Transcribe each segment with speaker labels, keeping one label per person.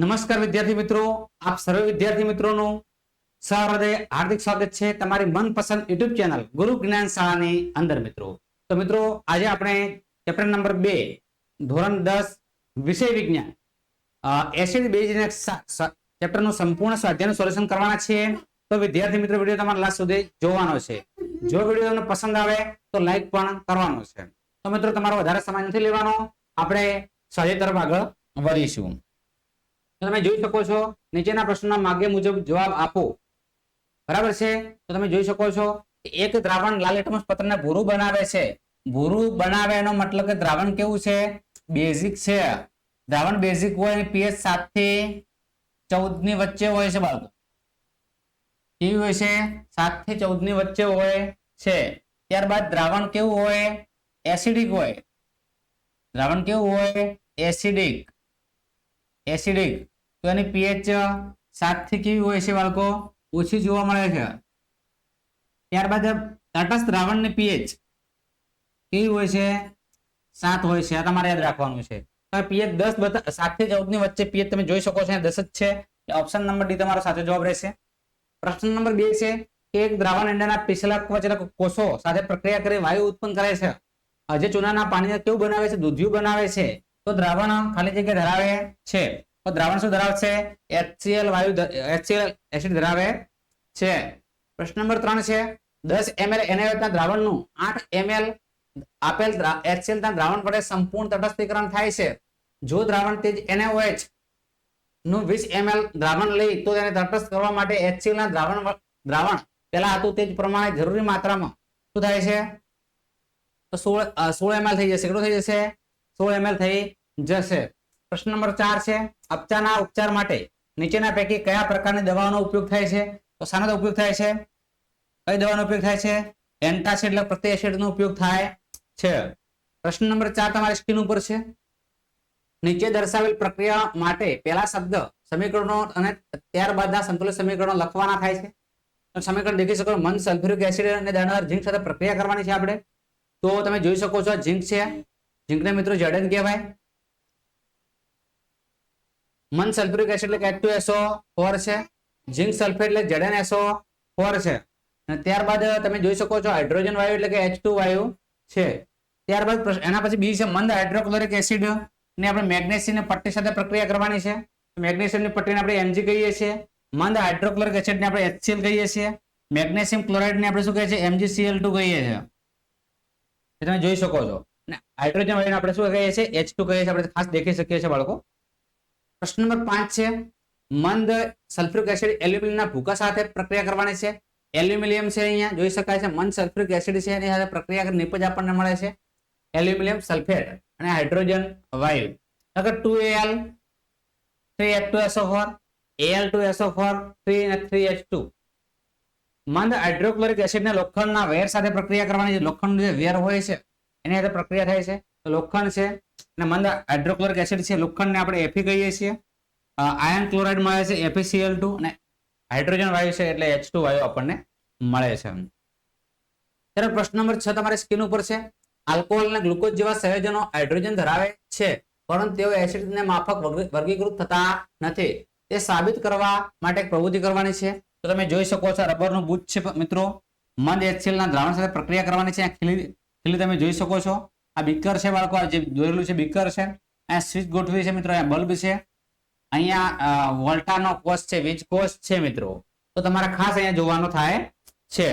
Speaker 1: નમસ્કાર વિદ્યાર્થી મિત્રો. આપ સર્વે વિદ્યાર્થી મિત્રોનું સહૃદય હાર્દિક સ્વાગત છે તમારી મનપસંદ યુટ્યુબ ચેનલ ગુરુ જ્ઞાન શાળાની અંદર મિત્રો. તો મિત્રો, આજે આપણે ચેપ્ટર નંબર બે, ધોરણ દસ, વિષય વિજ્ઞાન એસિડ બેઝ ચેપ્ટરનું સંપૂર્ણ સ્વાધ્યાયનું સોલ્યુશન કરવાના છીએ. તો વિદ્યાર્થી મિત્રો, વીડિયો તમારા લાસ્ટ સુધી જોવાનો છે. જો વીડિયો તમને પસંદ આવે, તો લાઈક પણ કરવાનો છે. તો મિત્રો, તમારો વધારે સમય નથી લેવાનો. આપણે સ્વાધ્યાય તરફ આગળ વધીશું. તો તમે જોઈ શકો છો, નીચેના પ્રશ્નના માગ્ય મુજબ જવાબ આપો. બરાબર છે? તો તમે જોઈ શકો છો એક દ્રાવણ લાલ litmus પત્રને ભૂરું બનાવે છે. ભૂરું બનાવે એનો મતલબ કે દ્રાવણ કેવું છે? બેઝિક છે. દ્રાવણ બેઝિક હોય અને પીએચ સાતથી ચૌદની વચ્ચે હોય છે બાળકો. કેવી હોય છે? સાતથી ચૌદની વચ્ચે હોય છે. ત્યારબાદ દ્રાવણ કેવું હોય? એસિડિક હોય. દ્રાવણ કેવું હોય? એસિડિક. એસિડિક. તો એની પીએચ સાતથી કેવી હોય છે બાળકો? ઓછી જોવા મળે છે. ત્યારબાદ તટસ્થ દ્રાવણની પીએચ કેવી હોય છે? સાત હોય છે. આ તમારે યાદ રાખવાનું છે. પીએચ દસ બતા સાતથી ચૌદની વચ્ચે પીએચ તમે જોઈ શકો છો દસ જ છે. ઓપ્શન નંબર ડી તમારો સાચો જવાબ રહેશે. પ્રશ્ન નંબર બે છે કે એક દ્રાવણ અંડાના પીસેલા કવચના કોષો સાથે પ્રક્રિયા કરી વાયુ ઉત્પન્ન કરે છે. આજે ચૂનાના પાણીને કેવું બનાવે છે? દૂધિયું બનાવે છે. તો દ્રાવણ ખાલી જગ્યા ધરાવે છે. તો દ્રાવણ શું ધરાવે છે? HCl વાયુ HCl એસિડ ધરાવે છે. પ્રશ્ન નંબર ત્રણ છે. દસ ml NaOH ના દ્રાવણનું 8 ml આપેલ HCl ના દ્રાવણ વડે સંપૂર્ણ તટસ્થીકરણ થાય છે. જો દ્રાવણ તેજ NaOH નું વીસ ml દ્રાવણ લઈ, તો તેને તટસ્થ કરવા માટે HCl ના દ્રાવણ દ્રાવણ પેલા હતું તે જ પ્રમાણે જરૂરી માત્રામાં શું થાય છે? તો સોળ સોળ ml થઈ જશે. કેટલું થઈ જશે? સોળ ml થઈ જશે. પ્રશ્ન નંબર ચાર છે અપચાના ઉપચાર માટે નીચેના પૈકી કયા પ્રકારની દવાઓનો ઉપયોગ થાય છે? તો શાનો ઉપયોગ થાય છે? કઈ દવાનો ઉપયોગ થાય છે? એન્ટાસિડ એટલે પ્રતિ એસિડનો ઉપયોગ થાય છે. પ્રશ્ન નંબર ચાર તમારી સ્ક્રીન ઉપર છે. નીચે દર્શાવેલ પ્રક્રિયા માટે પહેલા શબ્દ સમીકરણો અને ત્યારબાદના સંતુલિત સમીકરણો લખવાના થાય છે. સમીકરણ દેખી શકો મન, સલ્ફ્યુરિક એસિડ અને દાણાદાર ઝીંક સાથે પ્રક્રિયા કરવાની છે આપણે. તો તમે જોઈ શકો છો ઝીંક છે. ઝીંકને મિત્રો જડન કહેવાય. મન સલ્ફ્યુરિક એસિડ એટલે H2SO4 છે. ઝીંક સલ્ફેટ એટલે ZnSO4 છે. અને ત્યારબાદ તમે જોઈ શકો છો હાઇડ્રોજન વાયુ એટલે કે H2 વાયુ છે. ત્યારબાદ એના પછી બીજી છે મંદ હાઇડ્રોક્લોરિક એસિડ ને આપણે મેગ્નેશિયમની પટ્ટી સાથે પ્રક્રિયા કરવાની છે. મેગ્નેશિયમની પટ્ટીને આપણે એમજી કહીએ છીએ. મંદ હાઇડ્રોક્લોરિક એસિડને આપણે એચસીએલ કહીએ છીએ. મેગ્નેશિયમ ક્લોરાઇડને આપણે શું કહીએ છીએ? એમજીસીએલ ટુ કહીએ છીએ. તમે જોઈ શકો છો. હાઇડ્રોજન વાયુને આપણે શું કહીએ છીએ? H2 કહીએ છીએ. આપણે ખાસ દેખી શકીએ છીએ બાળકો. પ્રશ્ન નંબર પાંચ છે. મંદ સલ્ફ્યુરિક એસિડ એલ્યુમિનિયમના ભૂકા સાથે પ્રક્રિયા કરવાની છે. એલ્યુમિનિયમ છે અહીંયા, જોઈ શકાય છે. મંદ સલ્ફ્યુરિક એસિડ છે, એની સાથે પ્રક્રિયા કરી નિપજ આપણને મળે છે. એલ્યુમિનિયમ સલ્ફેટ અને હાઇડ્રોજન વાયુ. અગર two L, three H two SO four L two SO four, three અને થ્રી એચ ટુ. મંદ હાઇડ્રોક્લોરિક એસિડને લોખંડના વેર સાથે પ્રક્રિયા કરવાની છે. લોખંડનું જે વેર હોય છે, એની સાથે પ્રક્રિયા થાય છે. લોખંડ છે અને મંદ હાઇડ્રોક્લોરિક એસિડ છે, લોખંડને આપણે એફી કહીએ છીએ. આયન ક્લોરાઇડ મળે છે એફીસીએલ ટુ અને હાઇડ્રોજન વાયુ છે એટલે એચ ટુ વાયુ આપણને મળે છે. ત્યારે પ્રશ્ન નંબર છ તમારી સ્કીન ઉપર છે. આલ્કોહોલ અને ગ્લુકોઝ જેવા સંયોજનો હાઇડ્રોજન ધરાવે છે, પરંતુ તેઓ એસિડને માફક વર્ગીકૃત થતા નથી. તે સાબિત કરવા માટે એક પ્રવૃત્તિ કરવાની છે. તો તમે જોઈ શકો છો, રબરનું બુચ છે મિત્રો. મંદ HCl ના દ્રાવણ સાથે પ્રક્રિયા કરવાની છે. ખીલી ખીલી તમે જોઈ શકો છો. આ બીકર છે બાળકો, આ જે દોરેલું છે બીકર છે. અહીંયા સ્વિચ ગોઠવી છે મિત્રો, અહીંયા બલ્બ છે. અહીંયા વોલ્ટાનો કોષ છે, વીજ કોષ છે મિત્રો. તો તમારે ખાસ અહીંયા જોવાનું થાય છે.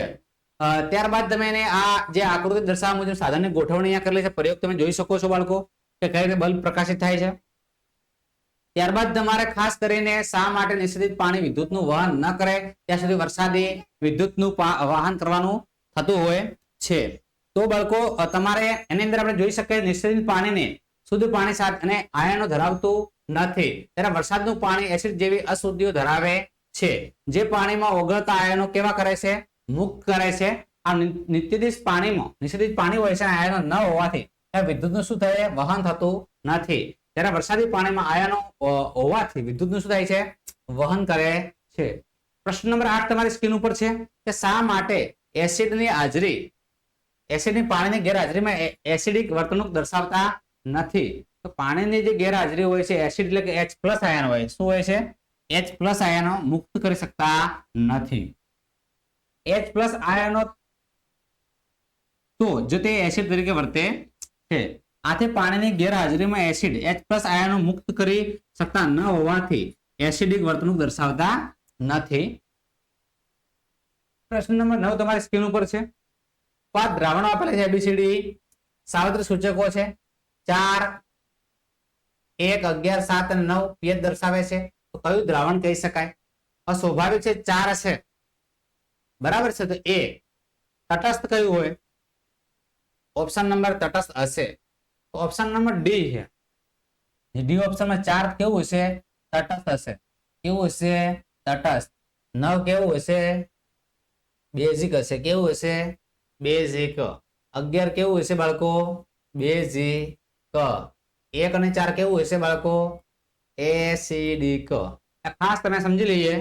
Speaker 1: ત્યારબાદ તમે એને આ જે આકૃતિ દર્શાવવા મુજબ સાધનની ગોઠવણી અહીંયા કરેલી છે. પ્રયોગ તમે જોઈ શકો છો બાળકો કે કઈ રીતે બલ્બ પ્રકાશિત થાય છે. ત્યારબાદ તમારે ખાસ કરીને શા માટે નિશ્ચિત પાણી વિદ્યુતનું વહન ન કરે? ત્યાં સુધી વરસાદી વિદ્યુતનું વાહન કરવાનું થતું હોય છે. તો બાળકો તમારે એની અંદર આપણે જોઈ શકીએ નિષેધિત પાણીને શુદ્ધ પાણી સાથે અને આયનો ધરાવતું નથી. ત્યારે વરસાદનું પાણી એસિડ જેવી અશુદ્ધિઓ ધરાવે છે. જે પાણીમાં ઓગળતા આયનો કેવા કરે છે? મુક્ત કરે છે. આ નિત્યદિશ પાણીમાં નિષેધિત પાણી હોય છે આયનો ન હોવાથી વિદ્યુતનું શું થાય વહન થતું નથી. ત્યારે વરસાદી પાણીમાં આયનો હોવાથી વિદ્યુતનું શું થાય છે? વહન કરે છે. પ્રશ્ન નંબર આઠ તમારી સ્કીન ઉપર છે કે શા માટે એસિડની હાજરી એસિડની પાણીની ગેરહાજરીમાં એસિડિક વર્તણૂક દર્શાવતા નથી. તો પાણીની જે ગેરહાજરી હોય છે, એસિડ એટલે કે એચ પ્લસ આયન હોય શું હોય છે? એચ પ્લસ આયનો મુક્ત કરી શકતા નથી. એચ પ્લસ આયનો તો જો તે એસિડ તરીકે વર્તે છે, આથી પાણીની ગેરહાજરીમાં એસિડ એચ પ્લસ આયનો મુક્ત કરી શકતા ન હોવાથી એસિડિક વર્તણૂક દર્શાવતા નથી. પ્રશ્ન નંબર નવ તમારી સ્ક્રીન ઉપર છે. પાંચ દ્રાવણો આપેલા છે એબીસીડી સાવત્રી સૂચકો છે. ચાર, એક, અગિયાર, સાત અને નવ પિયત દર્શાવે છે. તો કયું દ્રાવણ કહી શકાય? અસ્વાભાવિક છે, ચાર હશે બરાબર છે, તો એ તટસ્થ કયું હોય? ઓપ્શન નંબર તટસ્થ હશે. તો ઓપ્શન નંબર ડી છે. ડી ઓપ્શનમાં ચાર કેવું હશે? તટસ્થ હશે. કેવું હશે? તટસ્થ. નવ કેવું હશે? બેઝિક હશે. કેવું હશે? બેઝિક અગિયાર કેવું હશે બાળકો? બેઝિક એક અને ચાર કેવું હશે બાળકો? એસિડિક ખાસ તમે સમજી લઈએ.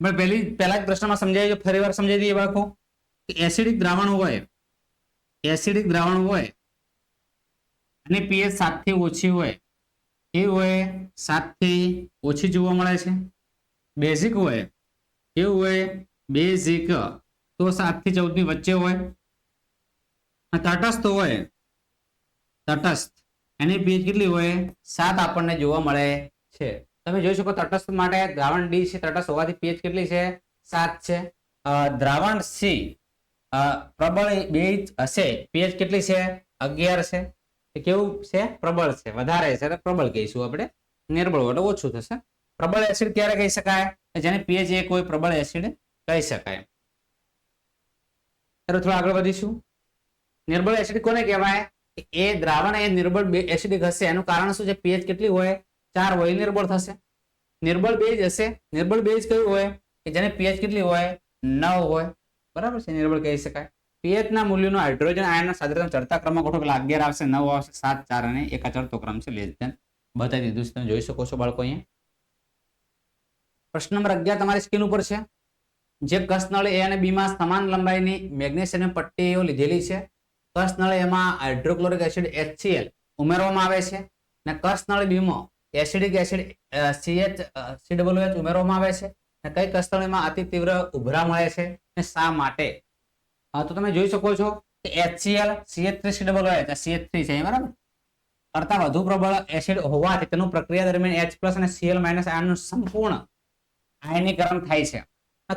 Speaker 1: પણ પહેલી પહેલા જ પ્રશ્નમાં સમજાય ફરી વાર સમજાવી દઈએ બાળકો. એસિડિક દ્રાવણ હોય, એસિડિક દ્રાવણ હોય, અને પીએચ સાતથી ઓછી હોય, એ હોય સાતથી ઓછી જોવા મળે છે. બેઝિક હોય એ હોય, બેઝિક તો સાતથી ચૌદની વચ્ચે હોય. તટસ્થ હોય. તટસ્થ. એની પીએચ કેટલી હોય? સાત આપણને જોવા મળે છે. તમે જોઈ શકો તટસ્થ માટે દ્રાવણ ડી છે, તટસ્થ હોવાથી પીએચ કેટલી છે? સાત છે. દ્રાવણ સી પ્રબળ બેઝ હશે. પીએચ કેટલી છે? અગિયાર છે. કેવું છે? પ્રબળ છે. વધારે છે. પ્રબળ કહીશું આપણે. નિર્બળ એટલે ઓછું થશે. પ્રબળ એસિડ ક્યારે કહી શકાય? જેને પીએચ એક હોય, પ્રબળ એસિડ કહી શકાય. ચાલો થોડું આગળ વધીશું. નિર્બળ એસિડિક કોને કહેવાય? એ દ્રાવણ એ નિર્બળ એસિડિક હશે. એનું કારણ શું છે? પીએચ કેટલી હોય? ચાર હોય નિર્બળ થશે. નિર્બળ બેજ હશે. નિર્બળ બેજ કયું હોય? કે જેને પીએચ કેટલી હોય? નવ હોય. બરાબર છે? નિર્બળ કહી શકાય. પીએચ ના મૂલ્યનો હાઇડ્રોજન આયનના સાધારણ ચડતા ક્રમમાં ગોઠવો એટલે અગિયાર આવશે, નવ આવશે, સાત, ચાર અને એક ચડતો ક્રમ છે. લેસ ધેન બતાવી દીધું છે તમે જોઈ શકો છો બાળકો અહીંયા. પ્રશ્ન નંબર અગિયાર તમારી સ્કીન ઉપર છે. જે કસનળ એ અને બીમાં સમાન લંબાઈની મેગ્નેશિયમ પટ્ટીઓ લીધેલી છે. કસનળ એમાં હાઇડ્રોક્લોરિક એસિડ એચસીએલ ઉમેરવામાં આવે છે અને કસનળ બીમાં એસિડિક એસિડ CH એચ ઉમેરવામાં આવે છે અને કઈ કસનળીમાં અતિ તીવ્ર ઉભરા મળે છે અને શા માટે? તો તમે જોઈ શકો છો કે HCl CH3COOH આ CH3 છે અહીં બરાબર? કરતા વધુ પ્રબળ એસિડ હોવાથી તેનું પ્રક્રિયા દરમિયાન એચ પ્લસ અને સીએલ માઇનસ આયનનું સંપૂર્ણ આયનીકરણ થાય છે.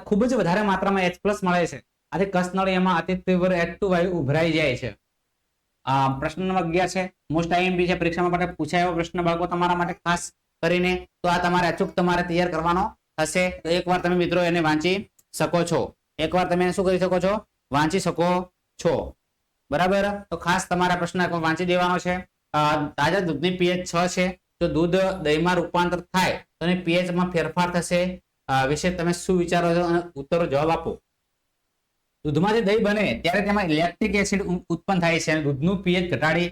Speaker 1: ખૂબ જ વધારે માત્રામાં H+ મળે છે. આથી કસનળી એમાં અતિ તીવ્ર H2 વાયુ ઉભરાઈ જાય છે. આ પ્રશ્ન નંબર અગિયાર છે. મોસ્ટ આઈએમપી છે. પરીક્ષામાં માટે પૂછાય એવો પ્રશ્ન બાળકો તમારા માટે ખાસ કરીને તો આ તમારે અચૂક તમારે તૈયાર કરવાનો હશે તો એકવાર તમે મિત્રો એને વાંચી શકો છો. એકવાર તમે શું કરી શકો છો? વાંચી શકો છો. બરાબર? તો ખાસ તમારા પ્રશ્ન વાંચી દેવાનો છે. તાજા દૂધની પીએચ છ છે. જો દૂધ દહીંમાં રૂપાંતર થાય તો એની પીએચમાં ફેરફાર થશે. વિશે તમે શું વિચારો છો અને ઉત્તરો જવાબ આપો. દૂધમાંથી દહીં બને ત્યારે તેમાં લેક્ટિક એસિડ ઉત્પન્ન થાય છે અને દૂધનું પીએચ ઘટાડી,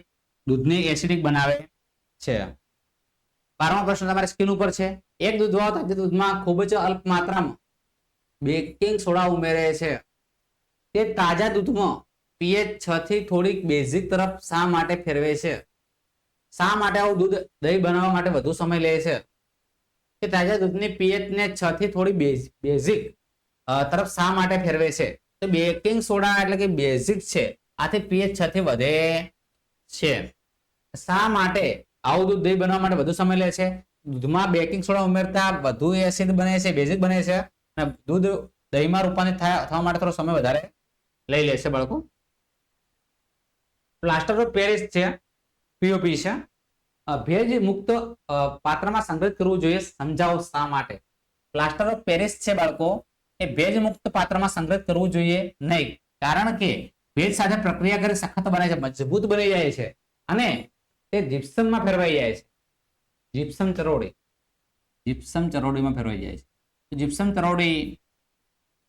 Speaker 1: દૂધને એસિડિક બનાવે છે. બારમો પ્રશ્ન તમારી સ્કીન ઉપર છે. એક દૂધ વાવ તાજા દૂધમાં ખૂબ જ અલ્પ માત્રામાં બેકિંગ સોડા ઉમેરે છે. તે તાજા દૂધમાં પીએચ છ થી થોડીક બેઝિક તરફ શા માટે ફેરવે છે? શા માટે આવું દૂધ દહીં બનાવવા માટે વધુ સમય લે છે? કે તાજા દૂધની પીએચ ને છ થી થોડી બેઝિક તરફ શા માટે ફેરવે છે? તો બેકિંગ સોડા એટલે કે બેઝિક છે. આથી પીએચ છ થી વધે છે. શા માટે આવું દૂધ દહીં બનાવવા માટે વધુ સમય લે છે? દૂધમાં બેકિંગ સોડા ઉમેરતા વધુ એસિડ બને છે, બેઝિક બને છે. અને દૂધ દહીંમાં રૂપાંતરિત થવા માટે થોડો સમય વધારે લઈ લેશે બાળકો. પ્લાસ્ટર ઓફ પેરિસ છે પીઓપી છે. ભેજ મુક્ત પાત્રમાં સંગ્રહિત કરવું જોઈએ, સમજાવો શા માટે? પ્લાસ્ટર ઓફ પેરિસ છે બાળકો, એ ભેજ મુક્ત પાત્રમાં સંગ્રહિત કરવું જોઈએ નહીં. કારણ કે ભેજ સાથે પ્રક્રિયા કરી સખત બને છે, મજબૂત બની જાય છે અને તે જીપ્સમમાં ફેરવાઈ જાય છે. જીપ્સમ ચરોડી. જીપ્સમ ચરોડીમાં ફેરવાઈ જાય છે. જીપ્સમ ચરોડી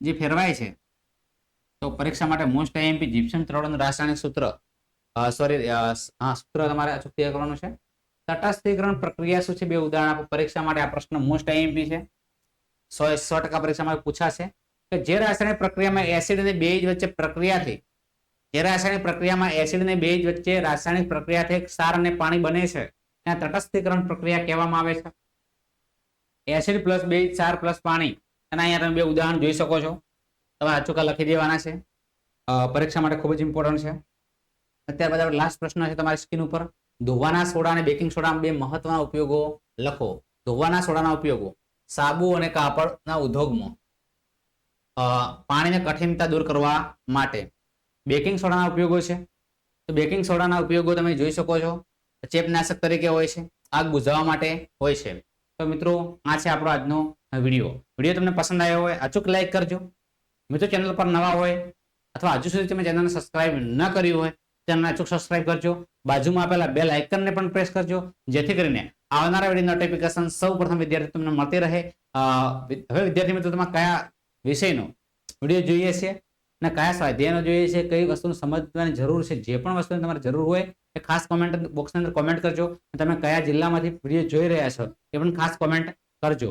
Speaker 1: જે ફેરવાય છે, તો પરીક્ષા માટે મોસ્ટ આઈએમપી જીપ્સમ ચરોડીનું રાસાયણિક સૂત્ર સોરી હા, સૂત્ર તમારે અચૂક કરવાનું છે. તટસ્થીકરણ પ્રક્રિયા શું છે? બે ઉદાહરણ આપો. પરીક્ષા માટે આ પ્રશ્ન મોસ્ટ આઈએમપી છે. સો સો ટકા પરીક્ષામાં પૂછાશે. કે જે રાસાયણિક પ્રક્રિયામાં એસિડ અને બેઝ વચ્ચે પ્રક્રિયા થઈ, જે રાસાયણિક પ્રક્રિયામાં એસિડ અને બેઝ વચ્ચે રાસાયણિક પ્રક્રિયાથી ક્ષાર અને પાણી બને છે, ત્યાં તટસ્થીકરણ પ્રક્રિયા કહેવામાં આવે છે. એસિડ પ્લસ બેઝ, ક્ષાર પ્લસ પાણી. અને અહીંયા તમે બે ઉદાહરણ જોઈ શકો છો. તમારે અચૂકા લખી દેવાના છે. પરીક્ષા માટે ખૂબ જ ઇમ્પોર્ટન્ટ છે. અત્યાર બાદ લાસ્ટ પ્રશ્ન છે તમારી સ્કીન ઉપર. ધોવાના સોડા અને બેકિંગ સોડાના બે મહત્વના ઉપયોગો લખો. ધોવાના સોડાના ઉપયોગો. સાબુ અને કાપડના ઉદ્યોગમાં. પાણીને કઠિનતા દૂર કરવા માટે. બેકિંગ સોડાના ઉપયોગો છે. તો બેકિંગ સોડાના ઉપયોગો તમે જોઈ શકો છો. ચેપનાશક તરીકે હોય છે. આગ બુઝાવવા માટે હોય છે. તો મિત્રો, આ છે આપણો આજનો વીડિયો. વીડિયો તમને પસંદ આવ્યો હોય અચૂક લાઈક કરજો. મિત્રો, ચેનલ પર નવા હોય અથવા હજુ સુધી તમે ચેનલને સબસ્ક્રાઇબ ન કર્યું હોય ચેનલને અચૂક સબસ્ક્રાઇબ કરજો. બાજુમાં આપેલા બેલ આઇકનને પણ પ્રેસ કરજો. જેથી કરીને આવનારા વીડિયો નોટિફિકેશન સૌ પ્રથમ વિદ્યાર્થી તમને મળતી રહે. હવે વિદ્યાર્થી મિત્રો, તમારે કયા વિષયનો વીડિયો જોઈએ છે અને કયા સ્વાધ્યાયનો જોઈએ છે, કઈ વસ્તુનું સમજવાની જરૂર છે, જે પણ વસ્તુની તમારે જરૂર હોય એ ખાસ કોમેન્ટ બોક્સની અંદર કોમેન્ટ કરજો. તમે કયા જિલ્લામાંથી વીડિયો જોઈ રહ્યા છો એ પણ ખાસ કોમેન્ટ કરજો.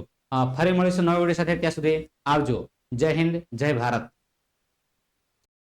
Speaker 1: ફરી મળીશું નવા વીડિયો સાથે. ત્યાં સુધી આવજો. જય હિન્દ, જય ભારત.